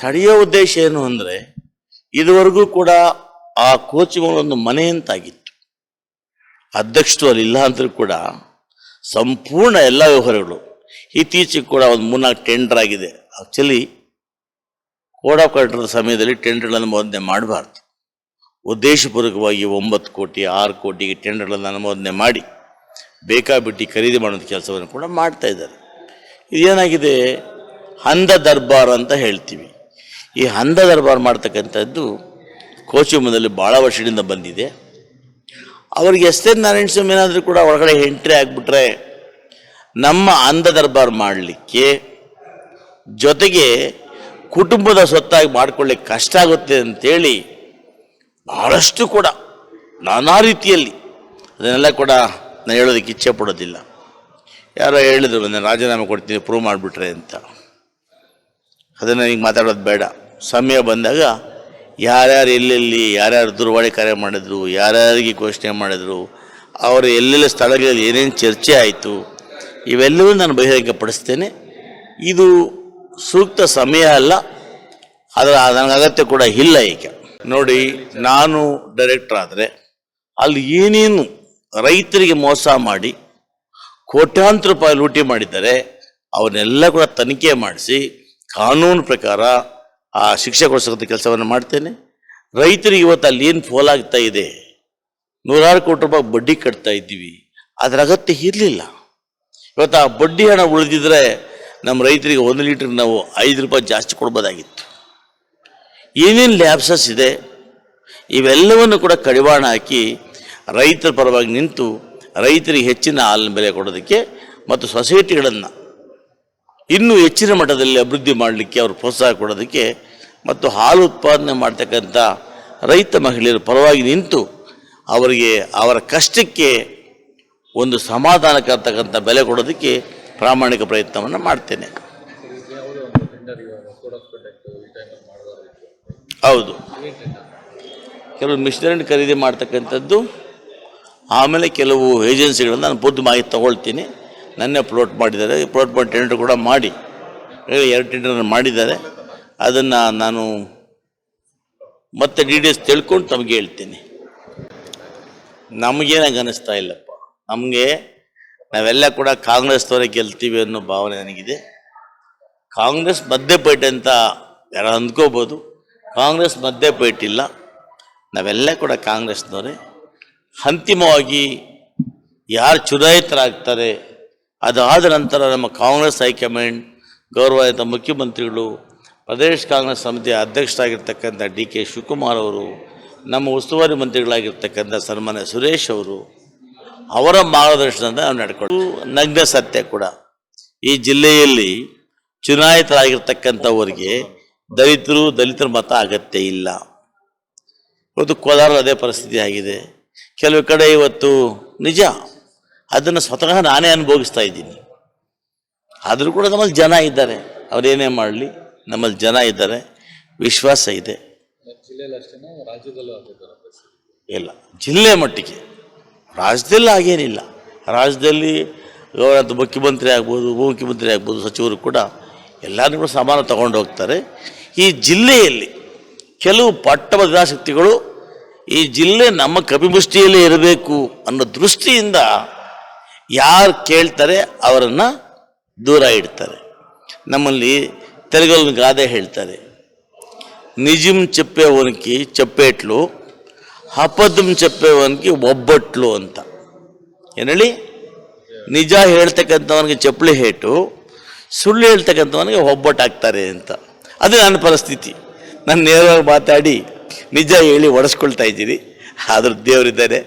ತಡೆಯೋ ಉದ್ದೇಶ ಏನು ಅಂದರೆ ಇದುವರೆಗೂ ಕೂಡ ಆ ಕೋಚಿಗಳೊಂದು ಒಂದು ಅಂತಾಗಿತ್ತು ಅಧ್ಯಕ್ಷರು ಅಲ್ಲಿ ಇಲ್ಲ ಅಂದರೂ ಕೂಡ ಸಂಪೂರ್ಣ ಎಲ್ಲ ವ್ಯವಹಾರಗಳು. ಇತ್ತೀಚೆಗೆ ಕೂಡ ಒಂದು ಮೂರ್ನಾಲ್ಕು ಟೆಂಡರ್ ಆಗಿದೆ. ಆಕ್ಚುಲಿ ಕೋಡ್ ಆಫ್ ಕಂಟ್ರೋಲ್ ಸಮಯದಲ್ಲಿ ಟೆಂಡರ್ಗಳನ್ನು ಅನುಮೋದನೆ ಮಾಡಬಾರ್ದು. ಉದ್ದೇಶಪೂರ್ವಕವಾಗಿ ಒಂಬತ್ತು ಕೋಟಿ, ಆರು ಕೋಟಿಗೆ ಟೆಂಡರ್ಗಳನ್ನು ಅನುಮೋದನೆ ಮಾಡಿ ಬೇಕಾಬಿಟ್ಟಿ ಖರೀದಿ ಮಾಡೋದು ಕೆಲಸವನ್ನು ಕೂಡ ಮಾಡ್ತಾ ಇದ್ದಾರೆ. ಇದೇನಾಗಿದೆ? ಹಂದ ದರ್ಬಾರ್ ಅಂತ ಹೇಳ್ತೀವಿ. ಈ ಹಂದ ದರ್ಬಾರ್ ಮಾಡ್ತಕ್ಕಂಥದ್ದು ಕೋಚಿಮದಲ್ಲಿ ಭಾಳ ವರ್ಷದಿಂದ ಬಂದಿದೆ. ಅವರಿಗೆ ಎನ್ ನಾರಾಯಣ ಸ್ವಾಮಿ ಏನಾದರೂ ಕೂಡ ಒಳಗಡೆ ಎಂಟ್ರಿ ಆಗಿಬಿಟ್ರೆ ನಮ್ಮ ಅಂಧ ದರ್ಬಾರ್ ಮಾಡಲಿಕ್ಕೆ ಜೊತೆಗೆ ಕುಟುಂಬದ ಸ್ವತ್ತಾಗಿ ಮಾಡ್ಕೊಳ್ಳಿಕ್ಕೆ ಕಷ್ಟ ಆಗುತ್ತೆ ಅಂತೇಳಿ ಭಾಳಷ್ಟು ಕೂಡ ನಾನಾ ರೀತಿಯಲ್ಲಿ ಅದನ್ನೆಲ್ಲ ಕೂಡ ನಾನು ಹೇಳೋದಕ್ಕೆ ಇಚ್ಛೆ ಪಡೋದಿಲ್ಲ. ಯಾರೋ ಹೇಳಿದ್ರು ನಾನು ರಾಜೀನಾಮೆ ಕೊಡ್ತೀನಿ ಪ್ರೂವ್ ಮಾಡಿಬಿಟ್ರೆ ಅಂತ. ಅದನ್ನು ಈಗ ಮಾತಾಡೋದು ಬೇಡ. ಸಮಯ ಬಂದಾಗ ಯಾರ್ಯಾರು ಎಲ್ಲೆಲ್ಲಿ, ಯಾರ್ಯಾರು ದೂರವಾಣಿ ಕಾರ್ಯ ಮಾಡಿದ್ರು, ಯಾರ್ಯಾರಿಗೆ ಘೋಷಣೆ ಮಾಡಿದ್ರು, ಅವರು ಎಲ್ಲೆಲ್ಲ ಸ್ಥಳಗಳಲ್ಲಿ ಏನೇನು ಚರ್ಚೆ ಆಯಿತು, ಇವೆಲ್ಲವೂ ನಾನು ಬಹಿರಂಗಪಡಿಸ್ತೇನೆ. ಇದು ಸೂಕ್ತ ಸಮಯ ಅಲ್ಲ, ಅದರ ನನಗೆ ಅಗತ್ಯ ಕೂಡ ಇಲ್ಲ ಈಗ. ನೋಡಿ, ನಾನು ಡೈರೆಕ್ಟರ್ ಆದರೆ, ಅಲ್ಲಿ ಏನೇನು ರೈತರಿಗೆ ಮೋಸ ಮಾಡಿ, ಕೋಟ್ಯಾಂತರ ರೂಪಾಯಿ ಲೂಟಿ ಮಾಡಿದ್ದಾರೆ, ಅವನ್ನೆಲ್ಲ ಕೂಡ ತನಿಖೆ ಮಾಡಿಸಿ, ಕಾನೂನು ಪ್ರಕಾರ ಆ ಶಿಕ್ಷೆ ಕೊಡಿಸೋಂಥ ಕೆಲಸವನ್ನು ಮಾಡ್ತೇನೆ. ರೈತರಿಗೆ ಇವತ್ತು ಅಲ್ಲಿ ಏನು ಫೋಲಾಗ್ತಾ ಇದೆ? ನೂರಾರು ಕೋಟಿ ರೂಪಾಯಿ ಬಡ್ಡಿ ಕಟ್ತಾ ಇದ್ದೀವಿ. ಅದರ ಅಗತ್ಯ ಇರಲಿಲ್ಲ. ಇವತ್ತು ಆ ಬಡ್ಡಿ ಹಣ ಉಳಿದಿದ್ರೆ ನಮ್ಮ ರೈತರಿಗೆ ಒಂದು ಲೀಟ್ರ್ ನಾವು ಐದು ರೂಪಾಯಿ ಜಾಸ್ತಿ ಕೊಡ್ಬೋದಾಗಿತ್ತು. ಏನೇನು ಲ್ಯಾಬ್ಸಸ್ ಇದೆ? ಇವೆಲ್ಲವನ್ನು ಕೂಡ ಕಡಿವಾಣ ಹಾಕಿ ರೈತರ ಪರವಾಗಿ ನಿಂತು ರೈತರಿಗೆ ಹೆಚ್ಚಿನ ಹಾಲಿನ ಬೆಲೆ ಕೊಡೋದಕ್ಕೆ ಮತ್ತು ಸೊಸೈಟಿಗಳನ್ನು ಇನ್ನೂ ಹೆಚ್ಚಿನ ಮಟ್ಟದಲ್ಲಿ ಅಭಿವೃದ್ಧಿ ಮಾಡಲಿಕ್ಕೆ ಅವರು ಪ್ರೋತ್ಸಾಹ ಕೊಡೋದಕ್ಕೆ ಮತ್ತು ಹಾಲು ಉತ್ಪಾದನೆ ಮಾಡ್ತಕ್ಕಂಥ ರೈತ ಮಹಿಳೆಯರು ಪರವಾಗಿ ನಿಂತು ಅವರಿಗೆ ಅವರ ಕಷ್ಟಕ್ಕೆ ಒಂದು ಸಮಾಧಾನಕ್ಕಂತಕ್ಕಂಥ ಬೆಲೆ ಕೊಡೋದಕ್ಕೆ ಪ್ರಾಮಾಣಿಕ ಪ್ರಯತ್ನವನ್ನು ಮಾಡ್ತೇನೆ. ಹೌದು. ಕೆಲವು ಮಿಷನರಿ ಖರೀದಿ ಮಾಡ್ತಕ್ಕಂಥದ್ದು, ಆಮೇಲೆ ಕೆಲವು ಏಜೆನ್ಸಿಗಳನ್ನು ನಾನು ಬುದ್ಧಿ ಮಾಹಿತಿ ತಗೊಳ್ತೀನಿ. ನನ್ನೇ ಪ್ಲೋಟ್ ಮಾಡಿದ್ದಾರೆ. ಪ್ಲೋಟ್ ಮಾಡಿ ಟೆಂಡರ್ ಕೂಡ ಮಾಡಿ. ಎರಡು ಟೆಂಡರ್ ಮಾಡಿದ್ದಾರೆ. ಅದನ್ನು ನಾನು ಮತ್ತೆ ಡೀಟೇಲ್ಸ್ ತಿಳ್ಕೊಂಡು ತಮಗೆ ಹೇಳ್ತೀನಿ. ನಮಗೇನಾಗ ಅನ್ನಿಸ್ತಾ ಇಲ್ಲಪ್ಪ. ನಮಗೆ ನಾವೆಲ್ಲ ಕೂಡ ಕಾಂಗ್ರೆಸ್ನವರೇ ಗೆಲ್ತೀವಿ ಅನ್ನೋ ಭಾವನೆ ನನಗಿದೆ. ಕಾಂಗ್ರೆಸ್ ಮಧ್ಯಪೇಟೆ ಅಂತ ಯಾರು ಅಂದ್ಕೋಬೋದು. ಕಾಂಗ್ರೆಸ್ ಮಧ್ಯಪೇಟಿಲ್ಲ. ನಾವೆಲ್ಲ ಕೂಡ ಕಾಂಗ್ರೆಸ್ನವರೇ. ಅಂತಿಮವಾಗಿ ಯಾರು ಚುನಾಯಿತರಾಗ್ತಾರೆ ಅದಾದ ನಂತರ ನಮ್ಮ ಕಾಂಗ್ರೆಸ್ ಹೈಕಮಾಂಡ್ ಗೌರವಾಯಿತ ಮುಖ್ಯಮಂತ್ರಿಗಳು, ಪ್ರದೇಶ ಕಾಂಗ್ರೆಸ್ ಸಮಿತಿಯ ಅಧ್ಯಕ್ಷರಾಗಿರ್ತಕ್ಕಂಥ ಡಿ ಕೆ ಶಿವಕುಮಾರ್ ಅವರು, ನಮ್ಮ ಉಸ್ತುವಾರಿ ಮಂತ್ರಿಗಳಾಗಿರ್ತಕ್ಕಂಥ ಸನ್ಮಾನ್ಯ ಸುರೇಶ್ ಅವರು, ಅವರ ಮಾರ್ಗದರ್ಶನದಿಂದ ನಾವು ನಡ್ಕೊಂಡು ನಗ್ನ ಸತ್ಯ ಕೂಡ. ಈ ಜಿಲ್ಲೆಯಲ್ಲಿ ಚುನಾಯಿತರಾಗಿರ್ತಕ್ಕಂಥವರಿಗೆ ದಲಿತರು, ದಲಿತರ ಮತ ಅಗತ್ಯ ಇಲ್ಲ. ಇವತ್ತು ಕೋಲಾರ ಅದೇ ಪರಿಸ್ಥಿತಿ ಆಗಿದೆ. ಕೆಲವು ಕಡೆ ಇವತ್ತು ನಿಜ. ಅದನ್ನು ಸ್ವತಃ ನಾನೇ ಅನುಭವಿಸ್ತಾ ಇದ್ದೀನಿ. ಆದರೂ ಕೂಡ ನಮ್ಮಲ್ಲಿ ಜನ ಇದ್ದಾರೆ. ಅವರೇನೇ ಮಾಡಲಿ, ನಮ್ಮಲ್ಲಿ ಜನ ಇದ್ದಾರೆ. ವಿಶ್ವಾಸ ಇದೆ. ಇಲ್ಲ, ಜಿಲ್ಲೆ ಮಟ್ಟಿಗೆ. ರಾಜ್ಯದಲ್ಲಿ ಹಾಗೇನಿಲ್ಲ. ರಾಜ್ಯದಲ್ಲಿ ಗೌರವ ಮುಖ್ಯಮಂತ್ರಿ ಆಗ್ಬೋದು, ಉಪಮುಖ್ಯಮಂತ್ರಿ ಆಗ್ಬೋದು, ಸಚಿವರು ಕೂಡ ಎಲ್ಲರೂ ಕೂಡ ಸಮಾನ ತಗೊಂಡು ಹೋಗ್ತಾರೆ. ಈ ಜಿಲ್ಲೆಯಲ್ಲಿ ಕೆಲವು ಪಟ್ಟಭದ್ರಾಸಕ್ತಿಗಳು ಈ ಜಿಲ್ಲೆ ನಮ್ಮ ಕಪಿಮುಷ್ಟಿಯಲ್ಲೇ ಇರಬೇಕು ಅನ್ನೋ ದೃಷ್ಟಿಯಿಂದ ಯಾರು ಕೇಳ್ತಾರೆ ಅವರನ್ನು ದೂರ ಇಡ್ತಾರೆ. ನಮ್ಮಲ್ಲಿ ತೆಲುಗಲ್ಲಿ ಗಾದೆ ಹೇಳ್ತಾರೆ, ನಿಜಂ చెప్పేవానికి చెప్పేట్లు ಅಪದಂ ಒನಕಿ ಒಬ್ಬಟ್ಲು ಅಂತ. ಏನು ಹೇಳಿ ನಿಜ ಹೇಳ್ತಕ್ಕಂಥವನಿಗೆ ಚಪ್ಪಲಿ ಹೇಟು, ಸುಳ್ಳು ಹೇಳ್ತಕ್ಕಂಥವನಿಗೆ ಒಬ್ಬಟ್ಟಾಗ್ತಾರೆ ಅಂತ. ಅದು ನನ್ನ ಪರಿಸ್ಥಿತಿ. ನಾನು ನೇರವಾಗಿ ಮಾತಾಡಿ ನಿಜ ಹೇಳಿ ಒಡಿಸ್ಕೊಳ್ತಾ ಇದ್ದೀರಿ ಆದರೂ ದೇವರಿದ್ದಾರೆ.